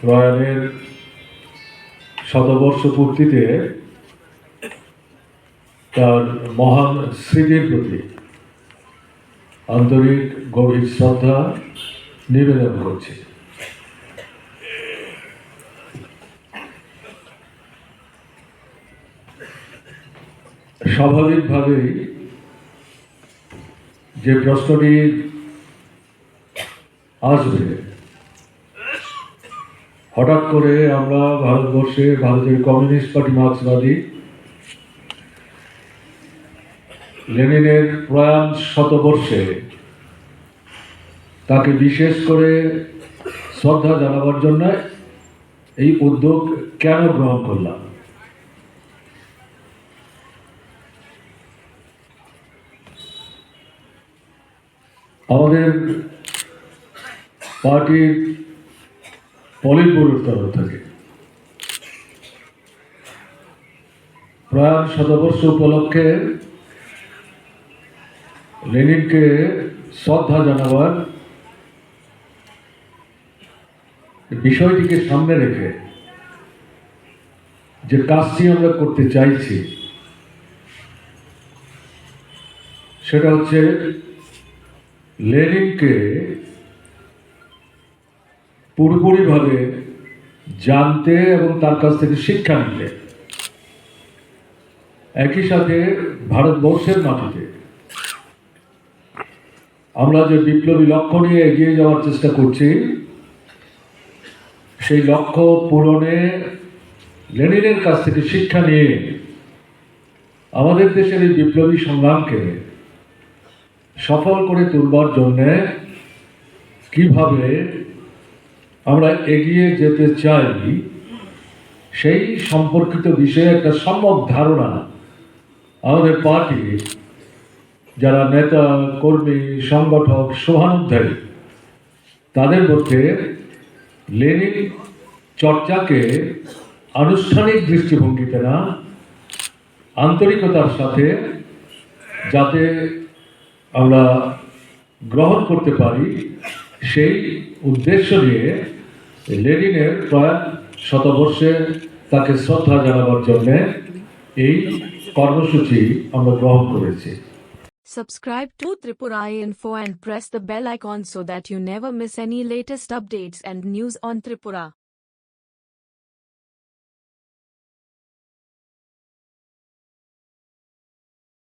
প্রয়াণের শতবর্ষ পূর্তিতে তার মহান স্মৃতির প্রতি আন্তরিক গভীর শ্রদ্ধা নিবেদন করছি। স্বাভাবিকভাবেই যে প্রশ্নটি আসবে হঠাৎ করে আমরা ভারতবর্ষে, ভারতের কমিউনিস্ট পার্টি মার্ক্সবাদী লেনিনের প্রয়াণ শতবর্ষে তাকে বিশেষ করে শ্রদ্ধা জানাবার জন্য এই উদ্যোগ কেন গ্রহণ করলাম? আমাদের পার্টির পলিট ব্যুরোর তরফ থেকে প্রয়াণ শতবর্ষ উপলক্ষে লেনিনকে শ্রদ্ধা জানাবার বিষয়টিকে সামনে রেখে যে কাজটি আমরা করতে চাইছি, সেটা হচ্ছে লেনিনকে পুরোপুরিভাবে জানতে এবং তার কাছ থেকে শিক্ষা নিতে একই সাথে ভারতবর্ষের মাটিতে আমরা যে বিপ্লবী লক্ষ্য নিয়ে এগিয়ে যাওয়ার চেষ্টা করছি, সেই লক্ষ্য পূরণে লেনিনের কাছ থেকে শিক্ষা নিয়ে আমাদের দেশের এই বিপ্লবী সংগ্রামকে সফল করে তুলবার জন্যে কীভাবে আমরা এগিয়ে যেতে চাই সেই সম্পর্কিত বিষয়ে একটা সম্যক ধারণা আমাদের পার্টি, যারা নেতা, কর্মী, সংগঠক সহানুধ্যায়ী তাদের মধ্যে লেনিন চর্চাকে আনুষ্ঠানিক দৃষ্টিভঙ্গিতে না, আন্তরিকতার সাথে যাতে আমরা গ্রহণ করতে পারি, সেই উদ্দেশ্য নিয়ে লেনিনের প্রয়াণ শতবর্ষে তাকে শ্রদ্ধা জানাবার জন্য এই কর্মসূচি আমরা গ্রহণ করেছি Subscribe to Tripura Info and press the bell icon so that you never miss any latest updates and news on Tripura.